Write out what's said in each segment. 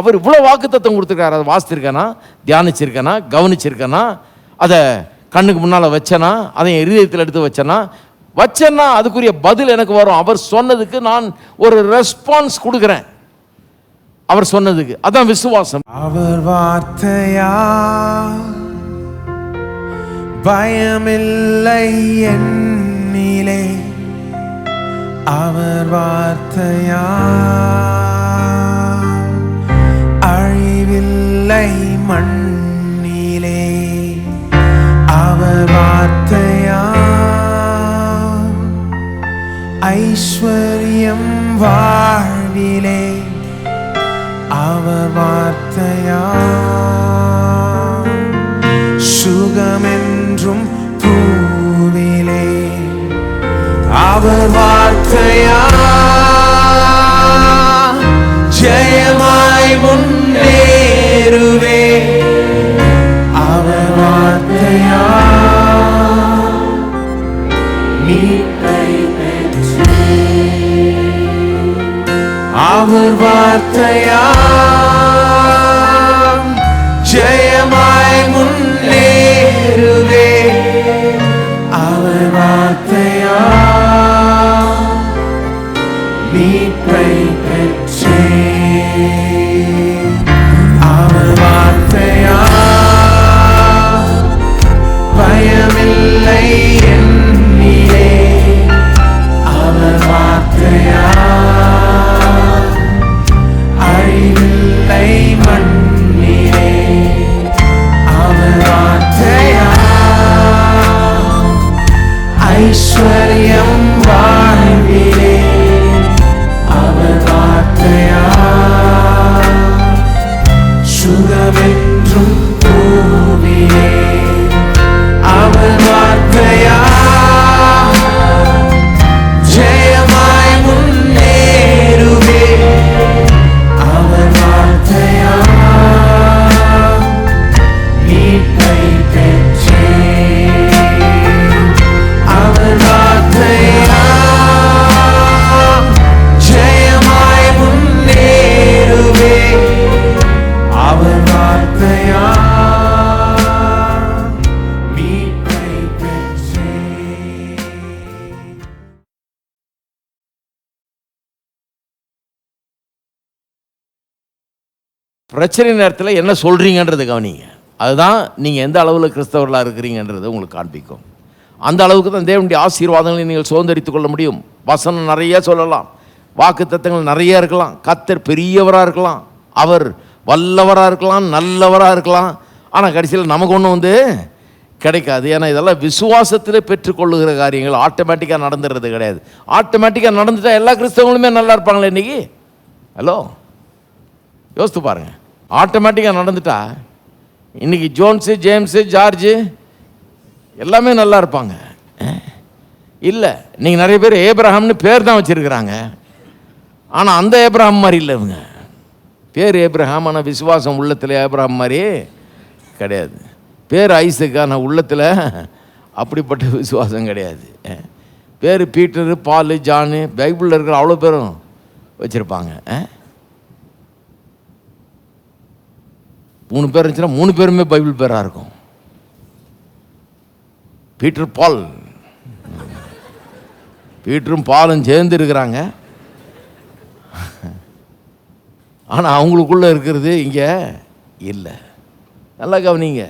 அவர் இவ்வளோ வாக்குத்தத்தம் கொடுத்துருக்காரு. அதை வாசித்திருக்கேனா? தியானிச்சிருக்கேனா? கவனிச்சிருக்கேனா? அதை கண்ணுக்கு முன்னால் வச்சேனா? அதை இருதயத்தில் எடுத்து வச்சேனா? வச்சேன்னா அதுக்குரிய பதில் எனக்கு வரும். அவர் சொன்னதுக்கு நான் ஒரு ரெஸ்பான்ஸ் கொடுக்குறேன். அவர் சொன்னதுக்கு. அதான் விசுவாசம். அவர் வார்த்தையா? பயமில்லை என்னிலே. அவர் வார்த்தையா? அழிவில்லை மண்ணிலே. அவ வார்த்தையா? ஐஸ்வர்யம் வாழ்விலே அவ வார்த்தையா? சுகமென்றும் பூவிலே. அவர் வார்த்தையா? ஜெயமாய் முன்னேறுவே அவர் வார்த்தையா? மீட்பை அவர் வார்த்தையா? ஜெயமாய் முன் ஐஸ்வர்யம் வாழ்விலே பிரச்சனை நேரத்தில் என்ன சொல்கிறீங்கன்றது கவனிங்க. அதுதான் நீங்கள் எந்த அளவில் கிறிஸ்தவர்களாக இருக்கிறீங்கன்றது உங்களுக்கு காண்பிக்கும். அந்த அளவுக்கு தான் தேவனுடைய ஆசீர்வாதங்களை நீங்கள் சுதந்திரித்துக் கொள்ள முடியும். வசனம் நிறைய சொல்லலாம். வாக்கு தத்துவங்கள் நிறைய இருக்கலாம். கத்தர் பெரியவராக இருக்கலாம். அவர் வல்லவராக இருக்கலாம் நல்லவராக இருக்கலாம். ஆனால் கடைசியில் நமக்கு ஒன்றும் வந்து கிடைக்காது. ஏன்னா இதெல்லாம் விசுவாசத்தில் பெற்றுக்கொள்ளுகிற காரியங்கள். ஆட்டோமேட்டிக்காக நடந்துடுறது கிடையாது. ஆட்டோமேட்டிக்காக நடந்துட்டால் எல்லா கிறிஸ்தவங்களுமே நல்லா இருப்பாங்களே இன்னைக்கு? ஹலோ யோசித்து பாருங்கள் ஆட்டோமேட்டிக்காக நடந்துட்டா. இன்றைக்கி ஜோன்ஸு ஜேம்ஸு ஜார்ஜு எல்லாமே நல்லா இருப்பாங்க. இல்லை நீங்கள் நிறைய பேர் ஏப்ரஹாம்னு பேர் தான் வச்சுருக்கிறாங்க. ஆனால் அந்த ஏப்ரஹாம் மாதிரி இல்லை இவங்க. பேர் ஏப்ரஹாம் ஆனால் விசுவாசம் உள்ளத்தில் ஏப்ரஹாம் மாதிரி கிடையாது. பேர் ஐஸுக்கான ஆனால் உள்ளத்தில் அப்படிப்பட்ட விசுவாசம் கிடையாது. பேர் பீட்டரு பால் ஜானு பைபிளில் இருக்கிற அவ்வளோ பேரும் வச்சுருப்பாங்க. மூணு பேர் இருந்துச்சுன்னா மூணு பேருமே பைபிள் பேராக இருக்கும். பீட்டர் பால். பீட்டரும் பாலும் சேர்ந்து இருக்கிறாங்க. ஆனால் அவங்களுக்குள்ளே இருக்கிறது இங்கே இல்லை. நல்லா கவனிங்க.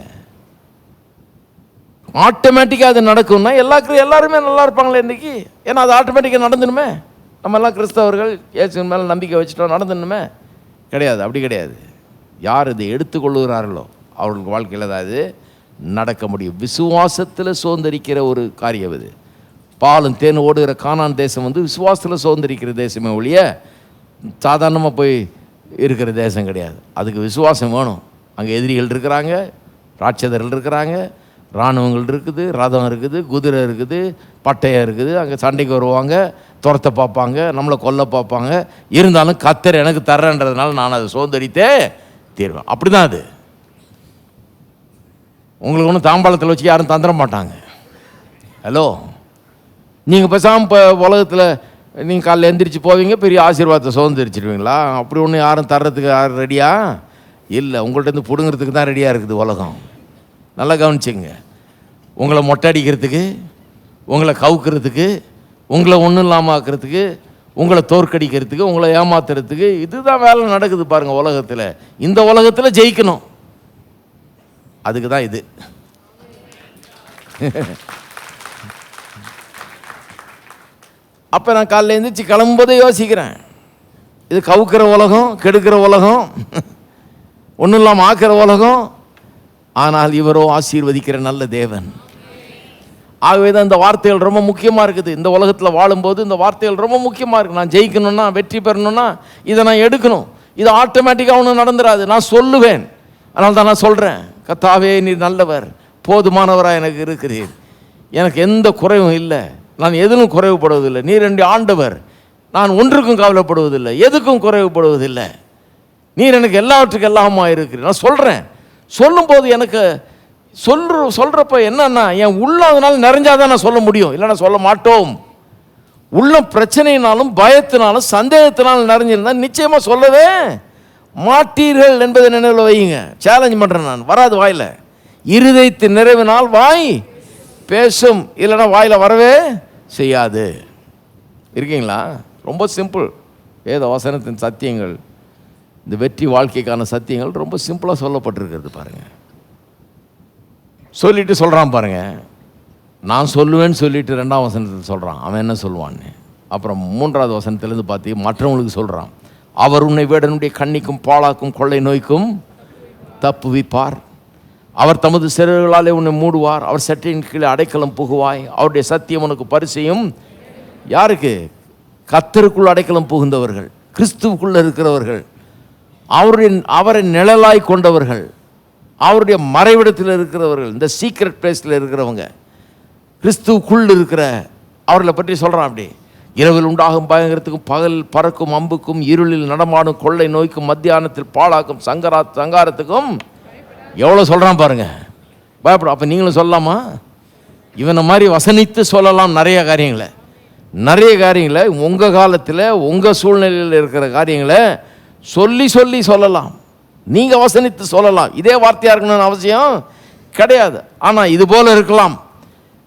ஆட்டோமேட்டிக்காக அது நடக்கும்னா எல்லா எல்லாருமே நல்லா இருப்பாங்களே இன்னைக்கு. ஏன்னா அது ஆட்டோமேட்டிக்காக நடந்துணுமே நம்ம எல்லாம் கிறிஸ்தவர்கள் இயேசுவின் மேலே நம்பிக்கை வச்சுட்டோம் நடந்துணுமே கிடையாது அப்படி கிடையாது. யார் இதை எடுத்துக்கொள்ளுகிறார்களோ அவர்களுக்கு வாழ்க்கையில் அதாவது நடக்க முடியும். விசுவாசத்தில் சுதந்திரிக்கிற ஒரு காரியம் இது. பாலும் தேன் ஓடுகிற காணான் தேசம் வந்து விசுவாசத்தில் சுதந்திரிக்கிற தேசமே ஒழிய சாதாரணமாக போய் இருக்கிற தேசம் கிடையாது. அதுக்கு விசுவாசம் வேணும். அங்கே எதிரிகள் இருக்கிறாங்க ராட்சதர்கள் இருக்கிறாங்க இராணுவங்கள் இருக்குது ரதம் இருக்குது குதிரை இருக்குது பட்டயம் இருக்குது அங்கே சண்டைக்கு வருவாங்க துரத்த பார்ப்பாங்க நம்மளை கொல்ல பார்ப்பாங்க. இருந்தாலும் கத்தர் எனக்கு தர்றேன்றதுனால நான் அதை சுதந்திரித்தே தீர்வு. அப்படி தான் அது. உங்களுக்கு ஒன்றும் தாம்பாளத்தில் வச்சு யாரும் தந்துட மாட்டாங்க. ஹலோ நீங்கள் பேசாமல் இப்போ உலகத்தில் நீங்கள் காலைல எந்திரிச்சு போவீங்க பெரிய ஆசீர்வாதத்தை சுதந்திரிச்சிருவீங்களா? அப்படி ஒன்று யாரும் தர்றதுக்கு யாரும் ரெடியா இல்லை உங்கள்கிட்ட இருந்து பிடுங்கிறதுக்கு தான் ரெடியாக இருக்குது உலகம். நல்லா கவனிச்சுங்க. உங்களை மொட்டை அடிக்கிறதுக்கு உங்களை கவுக்கிறதுக்கு உங்களை ஒன்றும் இல்லாமல் ஆக்கிறதுக்கு உங்களை தோற்கடிக்கிறதுக்கு உங்களை ஏமாத்துறதுக்கு இதுதான் வேலை நடக்குது பாருங்கள் உலகத்தில். இந்த உலகத்தில் ஜெயிக்கணும். அதுக்கு தான் இது. அப்போ நான் காலையில் எழுந்திரிச்சு கிளம்பும்போதே யோசிக்கிறேன். இது கவுக்கிற உலகம் கெடுக்கிற உலகம் ஒன்றும் இல்லாமல் ஆக்கிற உலகம். ஆனால் இவரோ ஆசீர்வதிக்கிற நல்ல தேவன். ஆகவே தான் இந்த வார்த்தைகள் ரொம்ப முக்கியமாக இருக்குது. இந்த உலகத்தில் வாழும்போது இந்த வார்த்தைகள் ரொம்ப முக்கியமாக இருக்குது நான் ஜெயிக்கணும்னா வெற்றி பெறணும்னா இதை நான் எடுக்கணும். இது ஆட்டோமேட்டிக்காக ஒன்றும் நடந்துடாது நான் சொல்லுவேன். அதனால தான் நான் சொல்கிறேன் கத்தாவே நீ நல்லவர். போதுமானவராக எனக்கு இருக்கிறீர். எனக்கு எந்த குறைவும் இல்லை. நான் எதிலும் குறைவுபடுவதில்லை. நீர் ரெண்டு ஆண்டவர். நான் ஒன்றுக்கும் கவலைப்படுவதில்லை. எதுக்கும் குறைவுபடுவதில்லை. நீர் எனக்கு எல்லாவற்றுக்கும் எல்லாமா இருக்கிறீர் நான் சொல்கிறேன் சொல்லும்போது எனக்கு சொல்ற சொல்கிறப்ப என்னன்னா என் உள்ள அதனால் நிறைஞ்சாதான் நான் சொல்ல முடியும். இல்லைன்னா சொல்ல மாட்டோம். உள்ள பிரச்சனையினாலும் பயத்தினாலும் சந்தேகத்தினாலும் நிறைஞ்சிருந்தால் நிச்சயமாக சொல்லவே மாட்டீர்கள் என்பதை நினைவில் வையுங்க. சேலஞ்ச் பண்ணுறேன் நான். வராது வாயில். இருதயத்து நிறைவினால் வாய் பேசும். இல்லைன்னா வாயில் வரவே செய்யாது. இருக்கீங்களா? ரொம்ப சிம்பிள் வேத வசனத்தின் சத்தியங்கள் இந்த வெற்றி வாழ்க்கைக்கான சத்தியங்கள் ரொம்ப சிம்பிளாக சொல்லப்பட்டிருக்கிறது பாருங்கள் சொல்லிட்டு சொல்கிறான் பாருங்க. நான் சொல்லுவேன்னு சொல்லிட்டு ரெண்டாம் வசனத்தில் சொல்கிறான் அவன் என்ன சொல்லுவான்னு. அப்புறம் மூன்றாவது வசனத்திலேருந்து பார்த்து மற்றவங்களுக்கு சொல்கிறான் அவர் உன்னை வேடனுடைய கண்ணிக்கும் பாழாக்கும் கொள்ளை நோய்க்கும் தப்புவிப்பார். அவர் தமது சிறர்களாலே உன்னை மூடுவார். அவர் சட்டையின் கீழே அடைக்கலம் புகுவாய். அவருடைய சத்தியம் உனக்கு பரிசையும். யாருக்கு? கத்தருக்குள் அடைக்கலம் புகுந்தவர்கள். கிறிஸ்துவுக்குள்ளே இருக்கிறவர்கள். அவரின் அவரை நிழலாய் கொண்டவர்கள். அவருடைய மறைவிடத்தில் இருக்கிறவர்கள் இந்த சீக்ரெட் பிளேஸில் இருக்கிறவங்க கிறிஸ்துவுக்குள் இருக்கிற அவர்களை பற்றி சொல்கிறான் அப்படி. இரவில் உண்டாகும் பயங்கரத்துக்கும் பகல் பறக்கும் அம்புக்கும் இருளில் நடமாடும் கொள்ளை நோய்க்கும் மத்தியானத்தில் பாழாக்கும் சங்கரா சங்காரத்துக்கும் எவ்வளோ சொல்கிறான் பாருங்க. பயப்படும் அப்போ நீங்களும் சொல்லலாமா? இவனை மாதிரி வசனித்து சொல்லலாம் நிறைய காரியங்களை. நிறைய காரியங்களை உங்கள் காலத்தில் உங்கள் சூழ்நிலையில் இருக்கிற காரியங்களை சொல்லி சொல்லி சொல்லலாம். நீங்கள் வசனித்து சொல்லலாம். இதே வார்த்தையாக இருக்கணும்னு அவசியம் கிடையாது. ஆனால் இது போல் இருக்கலாம்.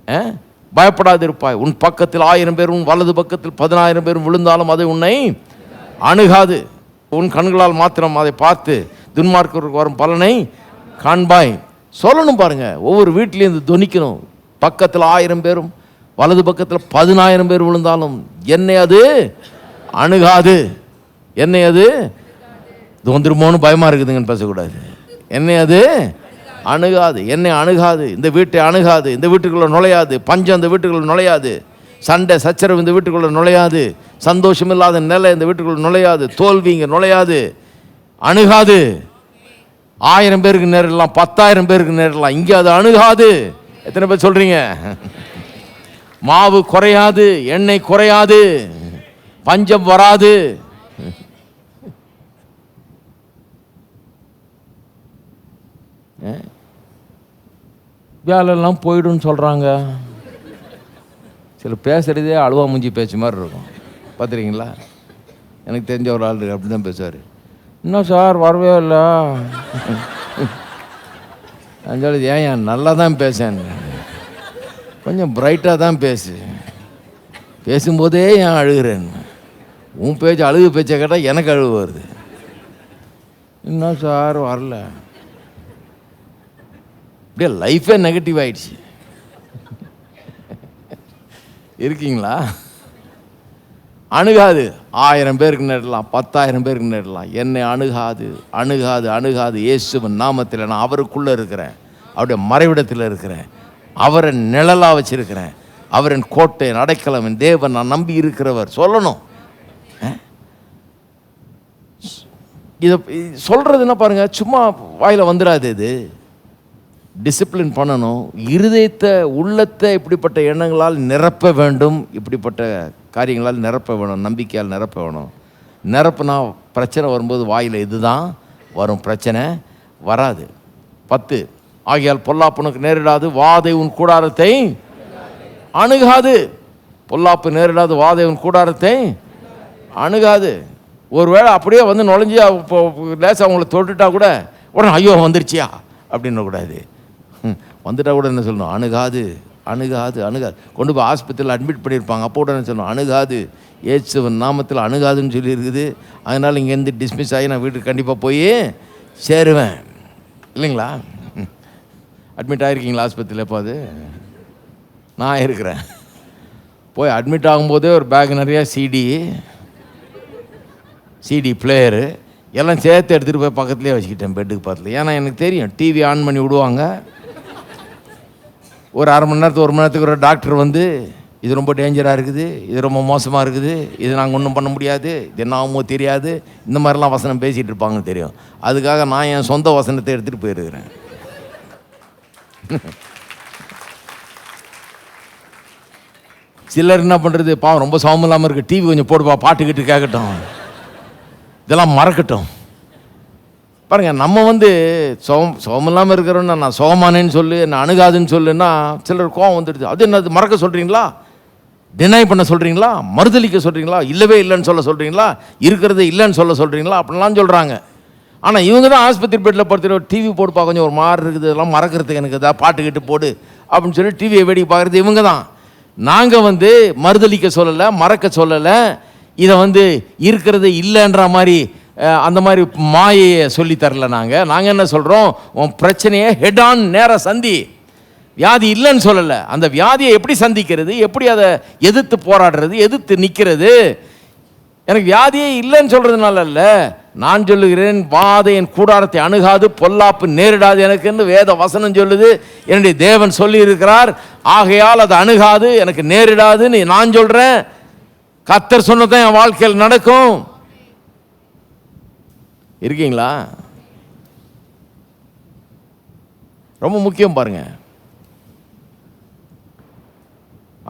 பயப்படாது பயப்படாதிருப்பாய். உன் பக்கத்தில் ஆயிரம் பேர் உன் வலது பக்கத்தில் பதினாயிரம் பேர் விழுந்தாலும் அது உன்னை அணுகாது. உன் கண்களால் மாத்திரம் அதை பார்த்து துன்மார்க்கருக்கு வரும் பலனை காண்பாய். சொல்லணும் பாருங்க. ஒவ்வொரு வீட்லேயும் இது துணிக்கணும். பக்கத்தில் ஆயிரம் பேரும் வலது பக்கத்தில் பதினாயிரம் பேர் விழுந்தாலும் என்னை அது அணுகாது. என்னை அது இது வந்துருமோன்னு பயமாக இருக்குதுங்கன்னு பேசக்கூடாது. என்னை அது அணுகாது என்னை அணுகாது இந்த வீட்டை அணுகாது இந்த வீட்டுக்குள்ளே நுழையாது பஞ்சம் இந்த வீட்டுக்குள்ளே நுழையாது சண்டை சச்சரவு இந்த வீட்டுக்குள்ளே நுழையாது சந்தோஷம் இல்லாத நிலை இந்த வீட்டுக்குள்ளே நுழையாது தோல்வி இங்கே நுழையாது அணுகாது. ஆயிரம் பேருக்கு நேரிடலாம் பத்தாயிரம் பேருக்கு நேரிடலாம் இங்கே அது அணுகாது. எத்தனை பேர் சொல்கிறீங்க மாவு குறையாது எண்ணெய் குறையாது பஞ்சம் வராது. வேலைலாம் போய்டுன்னு சொல்கிறாங்க சில பேசுகிறதே அழுவா மூஞ்சி பேச்சு மாதிரி இருக்கும். பார்த்துருக்கீங்களா எனக்கு தெரிஞ்ச ஒரு ஆள் அப்படி தான் பேசுவார். இன்னும் சார் வரவே இல்லை. நான் ஏன் ஏன் நல்லா தான் பேசேன். கொஞ்சம் பிரைட்டாக தான் பேசு. பேசும்போதே ஏன் அழுகிறேன்? உன் பேச்சு அழுகு பேச்சை கேட்டால் எனக்கு அழுகு வருது. இன்னும் சார் வரல. அப்படியே லைஃபே நெகட்டிவ் ஆயிடுச்சு. இருக்கீங்களா? அணுகாது. ஆயிரம் பேருக்கு நேரலாம் பத்தாயிரம் பேருக்கு நேரலாம். என்னை அணுகாது அணுகாது அணுகாது. இயேசுவன் நாமத்தில் நான் அவருக்குள்ளே இருக்கிறேன். அவருடைய மறைவிடத்தில் இருக்கிறேன். அவரை நிழலாக வச்சுருக்கிறேன். அவரின் கோட்டை அடைக்கலம் என் தேவன் நான் நம்பி இருக்கிறவர். சொல்லணும். இதை சொல்கிறது என்ன பாருங்கள் சும்மா வாயில் வந்துடாது இது. டிசிப்ளின் பண்ணணும். இருதயத்தை உள்ளத்தை இப்படிப்பட்ட எண்ணங்களால் நிரப்ப வேண்டும். இப்படிப்பட்ட காரியங்களால் நிரப்ப வேணும். நம்பிக்கையால் நிரப்ப வேணும். நிரப்புனா பிரச்சனை வரும்போது வாயில் இதுதான் வரும் பிரச்சனை வராது. பத்து ஆகையால் பொல்லாப்பனுக்கு நேரிடாது வாதை உன் கூடாரத்தை அணுகாது. பொல்லாப்பு நேரிடாத உன் கூடாரத்தை அணுகாது. ஒருவேளை அப்படியே வந்து நுழைஞ்சி லேசாக அவங்கள தொட்டுட்டா கூட உடனே ஐயோ வந்துருச்சியா? அப்படின்னு கூடாது. வந்துட்டா கூட என்ன சொல்லணும்? அணுகாது அணுகாது அணுகாது. கொண்டு போய் ஆஸ்பத்திரியில் அட்மிட் பண்ணியிருப்பாங்க. அப்போ கூட என்ன சொல்லணும்? அணுகாது. ஏசுவன் நாமத்தில் அணுகாதுன்னு சொல்லியிருக்குது. அதனால் இங்கேருந்து டிஸ்மிஸ் ஆகி நான் வீட்டுக்கு கண்டிப்பாக போய் சேருவேன். இல்லைங்களா? அட்மிட் ஆகிருக்கீங்களா ஆஸ்பத்திரியில் எப்போ அது? நான் இருக்கிறேன். போய் அட்மிட் ஆகும்போதே ஒரு பேக் நிறையா சிடி சிடி பிளேயரு எல்லாம் சேர்த்து எடுத்துகிட்டு போய் பக்கத்துலேயே வச்சுக்கிட்டேன் பெட்டுக்கு பக்கத்தில். ஏன்னா எனக்கு தெரியும் டிவி ஆன் பண்ணி விடுவாங்க. ஒரு அரை மணி நேரத்துக்கு ஒரு மணி நேரத்துக்கு ஒரு டாக்டர் வந்து இது ரொம்ப டேஞ்சராக இருக்குது இது ரொம்ப மோசமாக இருக்குது இது நாங்கள் ஒன்றும் பண்ண முடியாது இது என்ன ஆகுமோ தெரியாது இந்த மாதிரிலாம் வசனம் பேசிகிட்டு இருப்பாங்கன்னு தெரியும். அதுக்காக நான் என் சொந்த வசனத்தை எடுத்துகிட்டு போயிருக்கிறேன். சிலர் என்ன பண்ணுறது பாவம் ரொம்ப சமம் இல்லாமல் இருக்குது டிவி கொஞ்சம் போடுப்பா பாட்டுக்கிட்டு கேட்கட்டும். இதெல்லாம் மறக்கட்டும். பாருங்கள் நம்ம வந்து சோம் சுகம் இல்லாமல் இருக்கிறோன்னா நான் சோமானேன்னு சொல்லு என்ன அணுகாதுன்னு சொல்லுன்னா சிலர் கோவம் வந்துடுது. அது என்னது மறக்க சொல்கிறீங்களா டினை பண்ண சொல்கிறீங்களா மறுதளிக்க சொல்கிறீங்களா இல்லவே இல்லைன்னு சொல்ல சொல்கிறீங்களா இருக்கிறது இல்லைன்னு சொல்ல சொல்கிறீங்களா அப்படிலாம் சொல்கிறாங்க ஆனால் இவங்க தான் ஆஸ்பத்திரி பெட்டில் படுத்துட்டு டிவி போடுப்பா கொஞ்சம் ஒரு மாதிரி இருக்குது. இதெல்லாம் மறக்கிறதுக்கு எனக்கு இதாக பாட்டு கேட்டு போடு அப்படின்னு சொல்லி டிவியை வேடிக்கை பார்க்குறது இவங்க தான். நாங்கள் வந்து மறுதளிக்க சொல்லலை மறக்க சொல்லலை. இதை வந்து இருக்கிறது இல்லைன்ற மாதிரி அந்த மாதிரி மாயையை சொல்லி தரல நாங்கள் நாங்கள் என்ன சொல்கிறோம் உன் பிரச்சனையை ஹெட் ஆன் நேராக சந்தி. வியாதி இல்லைன்னு சொல்லலை. அந்த வியாதியை எப்படி சந்திக்கிறது? எப்படி அதை எதிர்த்து போராடுறது? எதிர்த்து நிற்கிறது எனக்கு வியாதியே இல்லைன்னு சொல்கிறதுனால இல்லை. நான் சொல்லுகிறேன் வாதை என் கூடாரத்தை அணுகாது பொல்லாப்பு நேரிடாது எனக்குன்னு வேத வசனம் சொல்லுது. என்னுடைய தேவன் சொல்லியிருக்கிறார். ஆகையால் அது அணுகாது எனக்கு நேரிடாதுன்னு நான் சொல்கிறேன் கத்தர் சொன்னதான் என் வாழ்க்கையில் நடக்கும். இருக்கீங்களா? ரொம்ப முக்கியம் பாருங்கள்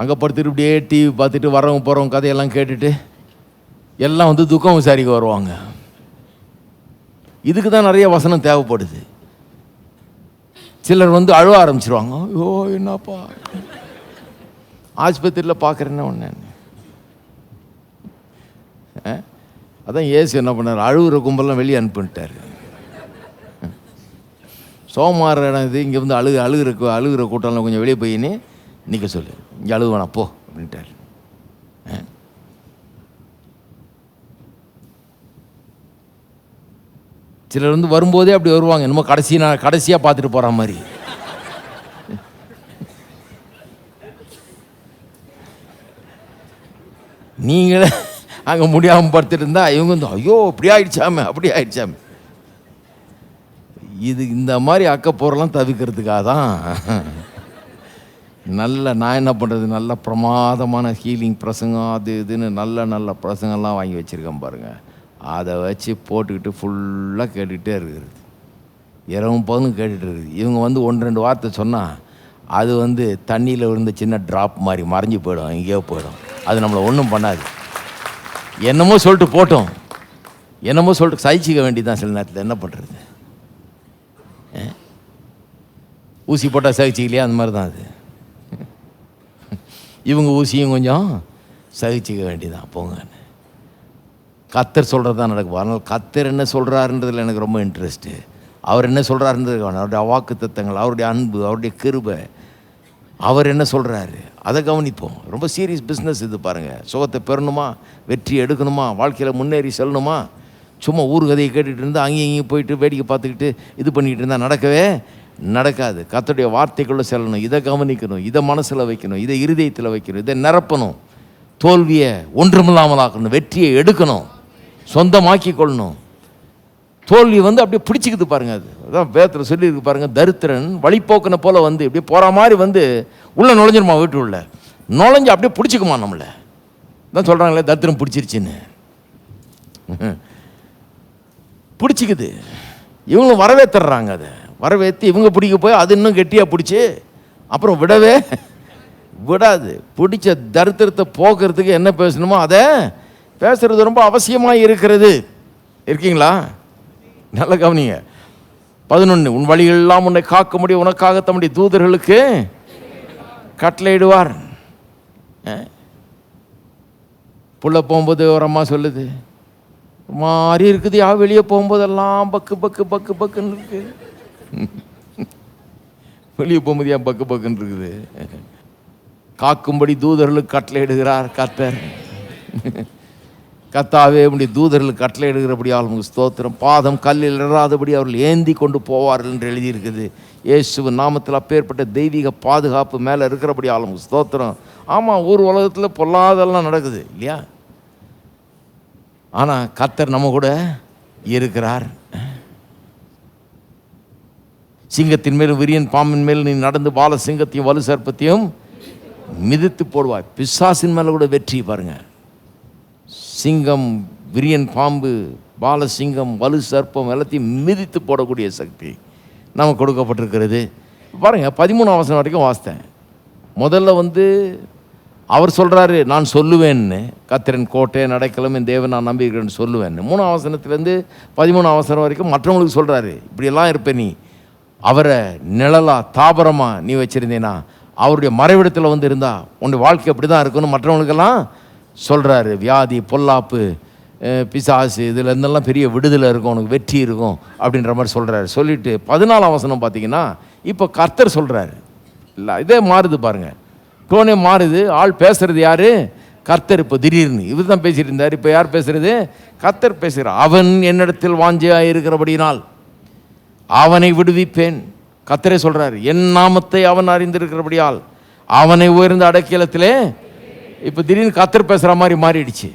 அங்கே படுத்துட்டு இப்படியே டிவி பார்த்துட்டு வரவங்க போகிறவங்க கதையெல்லாம் கேட்டுட்டு எல்லாம் வந்து துக்கம் விசாரிக்க வருவாங்க. இதுக்கு தான் நிறைய வசனம் தேவைப்படுது. சிலர் வந்து அழுவ ஆரம்பிச்சிருவாங்க. ஐயோ என்னப்பா? ஆஸ்பத்திரியில் பார்க்குறேன்னா ஒன்று அதான் ஏசு என்ன பண்ணார்? அழுகுற கும்பலாம் வெளியே அனுப்பிட்டார் சோமார இடம் இது இங்கே வந்து அழுகு அழுகிற அழுகிற கூட்டம்லாம் கொஞ்சம் வெளியே போயின்னு நிற்க சொல்லு. இங்கே அழுகுவான்? அப்போ போ அப்படின்ட்டார். ஆ. சிலர் வந்து வரும்போதே அப்படி வருவாங்க. என்னமோ கடைசி நான் கடைசியாக பார்த்துட்டு போகிற மாதிரி. நீங்களே அங்கே முடியாமல் படுத்துட்டு இவங்க வந்து ஐயோ இப்படி ஆயிடுச்சாமே அப்படி ஆயிடுச்சாமே. இது இந்த மாதிரி அக்கப்போரெல்லாம் தவிர்க்கிறதுக்காக தான் நல்ல நான் என்ன பண்ணுறது நல்ல பிரமாதமான ஹீலிங் பிரசங்கம் அது இதுன்னு நல்ல நல்ல பிரசங்கம்லாம் வாங்கி வச்சுருக்கேன் பாருங்கள் அதை வச்சு போட்டுக்கிட்டு ஃபுல்லாக கேட்டுக்கிட்டே இருக்கிறது. இரவும் பகலும் கேட்டுட்டு இருக்குது. இவங்க வந்து ஒன்று ரெண்டு வார்த்தை சொன்னால் அது வந்து தண்ணியில் விழுந்த சின்ன ட்ராப் மாதிரி மறைஞ்சு போயிடும் எங்கேயோ போயிடும். அது நம்மளை ஒன்றும் பண்ணாது. என்னமோ சொல்லிட்டு போட்டோம். என்னமோ சொல்லிட்டு சகிச்சிக்க வேண்டியதுதான் சில நேரத்தில். என்ன பண்ணுறது ஊசி போட்டால் சகிச்சிக்கலையா? அந்த மாதிரி தான் அது. இவங்க ஊசியும் கொஞ்சம் சகிச்சிக்க வேண்டியதான் போங்க. கத்தர் சொல்கிறது தான் நடக்கும் அதனால் கத்தர் என்ன சொல்கிறாருன்றதில் எனக்கு ரொம்ப இன்ட்ரெஸ்ட்டு அவர் என்ன சொல்கிறாருன்றது அவருடைய வாக்கு தத்தங்கள் அவருடைய அன்பு அவருடைய கிருபை அவர் என்ன சொல்கிறாரு அதை கவனிப்போம். ரொம்ப சீரியஸ் பிஸ்னஸ் இது பாருங்கள் சுகத்தை பெறணுமா? வெற்றி எடுக்கணுமா? வாழ்க்கையில் முன்னேறி செல்லணுமா? சும்மா ஊர் கதையை கேட்டுகிட்டு இருந்தால் அங்கேயும் இங்கேயும் போயிட்டு வேடிக்கை பார்த்துக்கிட்டு இது பண்ணிக்கிட்டு இருந்தால் நடக்கவே நடக்காது. கத்தோடைய வார்த்தைக்குள்ளே செல்லணும். இதை கவனிக்கணும். இதை மனசில் வைக்கணும். இதை இருதயத்தில் வைக்கணும். இதை நிரப்பணும். தோல்வியை ஒன்றுமில்லாமல் ஆக்கணும் வெற்றியை எடுக்கணும். சொந்தமாக்கி கொள்ளணும். தோல்வி வந்து அப்படியே பிடிச்சிக்குது பாருங்க அது. அதான் வேதத்தில் சொல்லியிருக்கு பாருங்க தரித்திரன் வழிப்போக்கனை போல வந்து இப்படியே போகிற மாதிரி வந்து உள்ளே நுழைஞ்சிருமா வீட்டு உள்ள நுழைஞ்சு அப்படியே பிடிச்சிக்குமா நம்மளை? தான் சொல்கிறாங்களே தரித்திரம் பிடிச்சிருச்சுன்னு. பிடிச்சிக்குது. இவங்களும் வரவேற்றுறாங்க அதை. வரவேற்று இவங்க பிடிக்க போய் அது இன்னும் கெட்டியாக பிடிச்சி அப்புறம் விடவே விடாது. பிடிச்ச தரித்திரத்தை போக்குறதுக்கு என்ன பேசணுமோ அதை பேசுறது ரொம்ப அவசியமாக இருக்கிறது. இருக்கீங்களா? நல்ல கவனிங்க. பதினொன்று உன் வழியெல்லாம் உன்னை காக்க முடியும் உனக்காக தம்முடைய தூதர்களுக்கு கட்டளையிடுவார். புள்ள போகும்போது ஒரு அம்மா சொல்லுது மாறி மாதிரி இருக்குது யா வெளியே போகும்போதெல்லாம் பக்கு பக்கு பக்கு பக்குன்னு இருக்கு. வெளியே போகும்போது ஏன் பக்கு பக்குன்னு இருக்குது? காக்கும்படி தூதர்களுக்கு கட்டளையிடுகிறார் கர்த்தர் கத்தாவே உடைய தூதர்களுக்கு கட்டளையிடுகிறபடியால் உங்களுக்கு ஸ்தோத்திரம். பாதம் கல்லில் இடாதபடி அவர்கள் ஏந்தி கொண்டு போவார்கள் என்று எழுதியிருக்குது. இயேசுவின் நாமத்தில் அப்பேற்பட்ட தெய்வீக பாதுகாப்பு மேலே இருக்கிறபடியால் உங்களுக்கு ஸ்தோத்திரம். ஆமாம் ஊர் உலகத்தில் பொல்லாதெல்லாம் நடக்குது இல்லையா? ஆனால் கத்தர் நம்ம கூட இருக்கிறார். சிங்கத்தின் மேலும் விரியன் பாம்பின் மேல் நீ நடந்து பால சிங்கத்தையும் வலு சர்ப்பத்தையும் மிதித்து போடுவாய். பிசாசின் மேலே கூட வெற்றி பாருங்கள் சிங்கம் விரியன் பாம்பு பால சிங்கம் வலு சர்ப்பம் எல்லாத்தையும் மிதித்து போடக்கூடிய சக்தி நமக்கு கொடுக்கப்பட்டிருக்கிறது. பாருங்கள் பதிமூணாம் வசனம் வரைக்கும் வாசித்தேன். முதல்ல வந்து அவர் சொல்கிறாரு நான் சொல்லுவேன்னு. கத்திரன் கோட்டை நடைக்கலம் என் தேவன் நான் நம்பியிருக்கிறேன்னு சொல்லுவேன்னு. மூணு வசனத்துலேருந்து பதிமூணு அவசரம் வரைக்கும் மற்றவங்களுக்கு சொல்கிறாரு இப்படியெல்லாம் இருப்ப நீ. அவரை நிழலா தாபரமாக நீ வச்சுருந்தேனா. அவருடைய மறைவிடத்தில் வந்து இருந்தால் உன்னுடைய வாழ்க்கை அப்படி தான் இருக்குன்னு மற்றவங்களுக்கெல்லாம் சொல்கிறாரு வியாதி பொல்லாப்பு பிசாசு இதில் இருந்தெல்லாம் பெரிய விடுதலை இருக்கும் உனக்கு வெற்றி இருக்கும் அப்படின்ற மாதிரி சொல்கிறாரு சொல்லிவிட்டு பதினாலாம் வசனம் பார்த்தீங்கன்னா இப்போ கர்த்தர் சொல்கிறாரு இல்லை இதே மாறுது பாருங்கள் டோனே மாறுது ஆள் பேசுகிறது யாரு? கர்த்தர் இப்போ திடீர்னு. இவர் தான் பேசிட்டு இருந்தார். இப்போ யார் பேசுகிறது கர்த்தர் பேசுகிறார் அவன் என்னிடத்தில் வாஞ்சியாக இருக்கிறபடினால் அவனை விடுவிப்பேன். கத்தரே சொல்கிறார் என் நாமத்தை அவன் அறிந்திருக்கிறபடியால் அவனை உயர்ந்த அடக்கியலத்திலே இப்போ திடீர்னு கத்தர் பேசுகிற மாதிரி மாறிடுச்சு.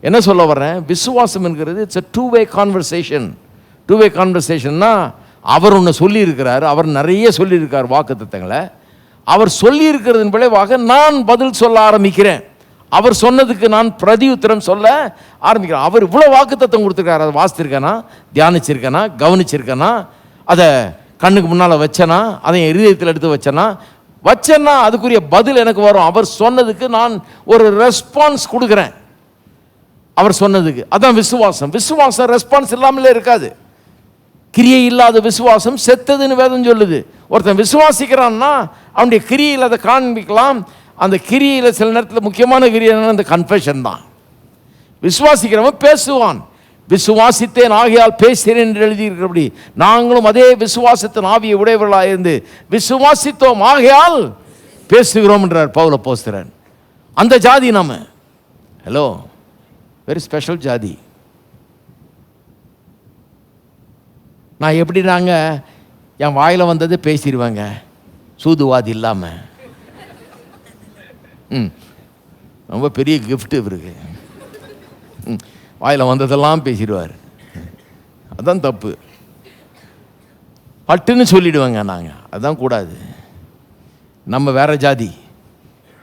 என்ன சொல்ல வர்றேன்? விசுவாசம் என்கிறது it's a two way conversation two way கான்வர்சேஷன்னா அவர் ஒன்று சொல்லியிருக்கிறார் அவர் நிறைய சொல்லியிருக்கார் வாக்கு அவர் சொல்லியிருக்கிறதன் விளைவாக நான் பதில் சொல்ல ஆரம்பிக்கிறேன். அவர் சொன்னதுக்கு நான் பிரதி உத்தரம் சொல்ல ஆரம்பிக்கிறேன். அவர் இவ்வளோ வாக்குத்தத்தம் கொடுத்துருக்காரு அதை வாசித்திருக்கேனா? தியானிச்சிருக்கேனா? கவனிச்சிருக்கேனா? அதை கண்ணுக்கு முன்னால் வச்சேனா? அதை என் இருதயத்தில் எடுத்து வச்சேனா? வச்சேன்னா அதுக்குரிய பதில் எனக்கு வரும். அவர் சொன்னதுக்கு நான் ஒரு ரெஸ்பான்ஸ் கொடுக்குறேன். அவர் சொன்னதுக்கு. அதான் விசுவாசம். விசுவாசம் ரெஸ்பான்ஸ் இல்லாமலே இருக்காது. கிரியை இல்லாத விசுவாசம் செத்ததுன்னு வேதம் சொல்லுது. ஒருத்தன் விசுவாசிக்கிறான்னா அவனுடைய கிரியையில் அதை காண்பிக்கலாம். அந்த கிரியையில் சில நேரத்தில் முக்கியமான கிரியை என்னன்னா அந்த கன்ஃபெஷன் தான். விசுவாசிக்கிறவன் பேசுவான். விசுவாசித்தேன் ஆகையால் பேசுகிறேன் என்று எழுதியிருக்கிறபடி நாங்களும் அதே விசுவாசத்தின் ஆவியை உடையவர்களாக இருந்து விசுவாசித்தோம் ஆகையால் பேசுகிறோம் என்றார் பவுல போஸ்திரன் அந்த ஜாதி நாம ஹலோ வெரி ஸ்பெஷல் ஜாதி. நான் எப்படி நாங்கள் என் வாயில் வந்தது பேசிடுவேங்க? சூதுவாதி இல்லாமல் ம். ரொம்ப பெரிய கிஃப்ட் இவருக்கு. ம். வாயில் வந்ததெல்லாம் பேசிடுவார். அதான் தப்பு. பட்டுன்னு சொல்லிடுவாங்க நாங்கள் அதுதான் கூடாது. நம்ம வேற ஜாதி.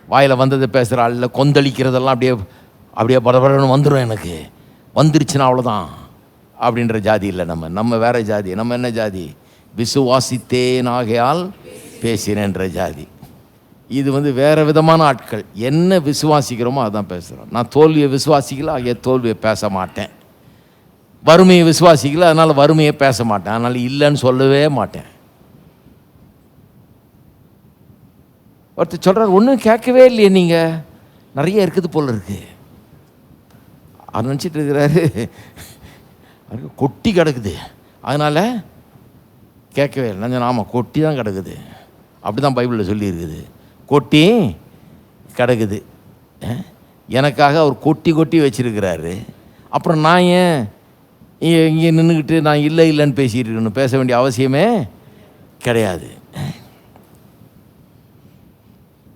வாயில் வந்ததை பேசுகிற ஆளில் கொந்தளிக்கிறதெல்லாம் அப்படியே அப்படியே பரபரன்னு வந்துடும் எனக்கு. வந்துருச்சுன்னா அவ்வளோதான் அப்படின்ற ஜாதி இல்லை நம்ம. நம்ம வேற ஜாதி. நம்ம என்ன ஜாதி? விசுவாசித்தேன் ஆகையால் பேசினேன்ற ஜாதி. இது வந்து வேறு விதமான ஆட்கள். என்ன விசுவாசிக்கிறோமோ அதான் பேசுகிறோம் நான் தோல்வியை விசுவாசிக்கல ஆகிய தோல்வியை பேச மாட்டேன். வறுமையை விசுவாசிக்கல அதனால் வறுமையை பேச மாட்டேன். அதனால் இல்லைன்னு சொல்லவே மாட்டேன். ஒருத்தர் சொல்கிறார் ஒன்றும் கேட்கவே இல்லையே நீங்கள் நிறைய இருக்குது போல் இருக்கு. அவர் நினச்சிட்டு இருக்கிறாரு. அவருக்கு கொட்டி கிடக்குது. அதனால் கேட்கவே இல்லை. நான் ஆமாம் கொட்டி தான் கிடக்குது. அப்படி தான் பைபிளில் சொல்லியிருக்குது. கொட்டி கிடக்குது. எனக்காக அவர் கொட்டி கொட்டி வச்சிருக்கிறாரு. அப்புறம் நான் ஏன் இங்கே இங்கே நின்றுக்கிட்டு நான் இல்லை இல்லைன்னு பேசிகிட்டு இருக்கணும்? பேச வேண்டிய அவசியமே கிடையாது.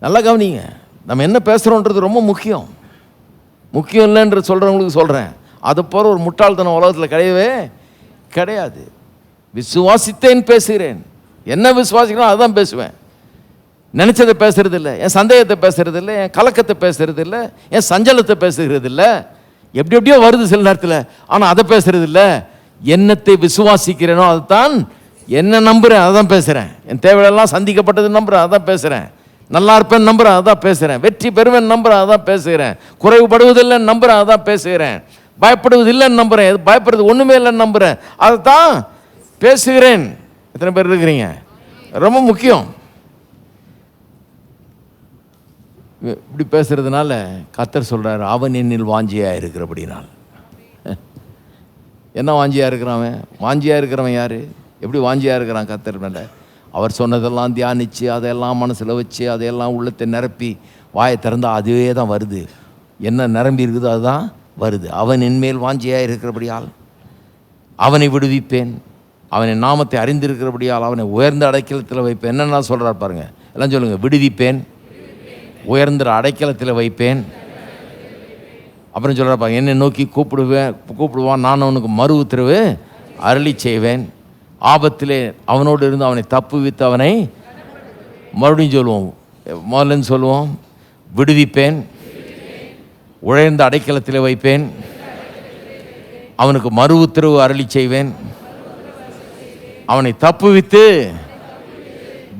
நல்லா கவனிங்க. நம்ம என்ன பேசுகிறோன்றது ரொம்ப முக்கியம். முக்கியம் இல்லைன்ற சொல்கிறவங்களுக்கு சொல்கிறேன் அதை போகிற ஒரு முட்டாள்தனம் உலகத்தில் கிடையவே கிடையாது. விசுவாசித்தேன் பேசுகிறேன். என்ன விசுவாசிக்கிறோம் அதுதான் பேசுவேன். நினச்சதை பேசுறது இல்லை என் சந்தேகத்தை பேசுறது இல்லை என் கலக்கத்தை பேசுறது இல்லை என் சஞ்சலத்தை பேசுகிறது இல்லை எப்படி எப்படியோ வருது சில நேரத்தில் ஆனால் அதை பேசுகிறது இல்லை என்னத்தை விசுவாசிக்கிறேனோ அதுதான் என்ன நம்புகிறேன் அதை தான் பேசுகிறேன் என் தேவையெல்லாம் சந்திக்கப்பட்டது நம்புகிறேன் அதான் பேசுகிறேன் நல்லா இருப்பேன் நம்புகிறேன் அதான் பேசுகிறேன் வெற்றி பெறுவேன் நம்புகிறேன் அதான் பேசுகிறேன். குறைவுபடுவதில்லைன்னு நம்புகிறேன் அதான் பேசுகிறேன். பயப்படுவது இல்லைன்னு நம்புகிறேன் எது பயப்படுறது ஒன்றுமே இல்லைன்னு நம்புகிறேன் அதை தான் பேசுகிறேன். எத்தனை பேர் இருக்கிறீங்க? ரொம்ப முக்கியம். இப்படி பேசுகிறதுனால கத்தர் சொல்கிறார் அவன் என்னில் வாஞ்சியா இருக்கிறபடினால் என்ன வாஞ்சியா இருக்கிறவன் வாஞ்சியாக வாஞ்சியா இருக்கிறவன் யார்? எப்படி வாஞ்சியாக இருக்கிறான் கத்தர் மேலே? அவர் சொன்னதெல்லாம் தியானித்து அதையெல்லாம் மனசில் வச்சு அதையெல்லாம் உள்ளத்தை நிரப்பி வாயை திறந்தால் அதுவே தான் வருது. என்ன நிரம்பி இருக்குதோ அதுதான் வருது. அவன் என்மேல் வாஞ்சியாக இருக்கிறபடியால் அவனை விடுவிப்பேன். அவனை நாமத்தை அறிந்திருக்கிறபடியால் அவனை உயர்ந்த அடைக்கலத்தில் வைப்பேன். என்னென்ன சொல்கிறார் பாருங்கள் எல்லாம் சொல்லுங்கள் விடுவிப்பேன். உயர்ந்த அடைக்கலத்தில் வைப்பேன். அப்புறம் சொல்கிறப்பா என்னை நோக்கி கூப்பிடுவேன் கூப்பிடுவான். நான் அவனுக்கு மறு உத்தரவு அருளி செய்வேன். ஆபத்திலே அவனோடு இருந்து அவனை தப்புவித்து அவனை மறுபடியும் சொல்லுவோம். முதல்லன்னு சொல்லுவோம். விடுவிப்பேன். உழைந்த அடைக்கலத்தில் வைப்பேன். அவனுக்கு மறு உத்தரவு அருளி செய்வேன். அவனை தப்புவித்து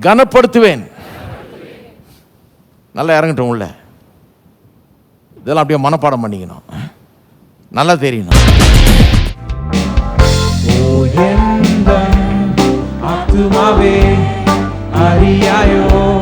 கனப்படுத்துவேன். நல்லா இறங்கட்டும் உள்ள. இதெல்லாம் அப்படியே மனப்பாடம் பண்ணிக்கணும். நல்லா தெரியணும். அறியாயோ?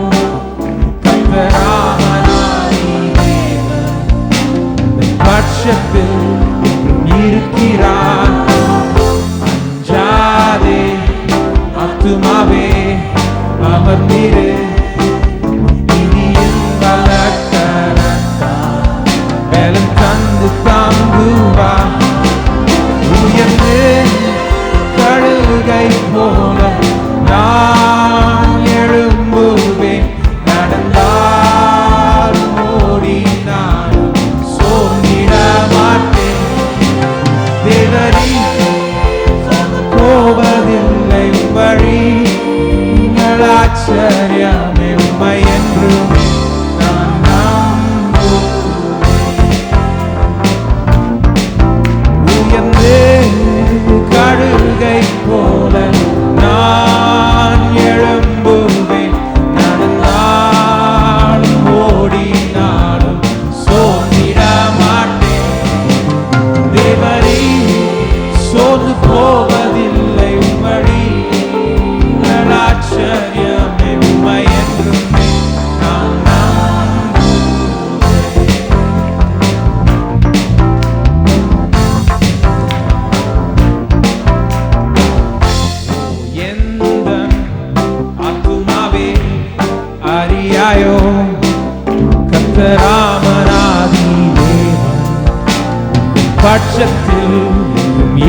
பட்சத்தில்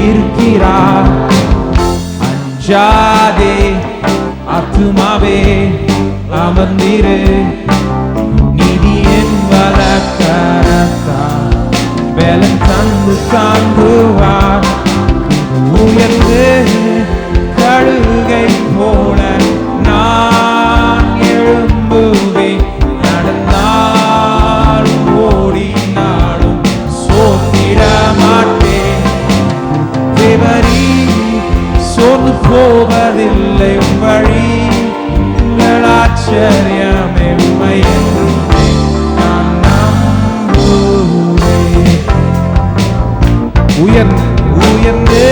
இருக்கிறார். அஞ்சாதே ஆத்துமாவே அமர்ந்திரு. நிதியின் வளர்க்கரத்தான் பலன் தந்து தாங்குவார். உயர்ந்து கழுகை போல நான் போவதில்லை உம் வழி. உங்கள் ஆச்சரியமே உண்மை என்றுமே நான் நம்புவேன். உயர்ந்து உயர்ந்து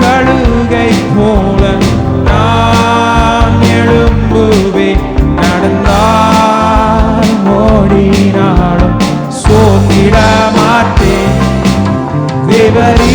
கழுகை போல நான் எழும்புவேன். நடந்தால் ஓடினாலும் சோர்ந்திட மாட்டேன். தேவரி சோர்ந்து போவ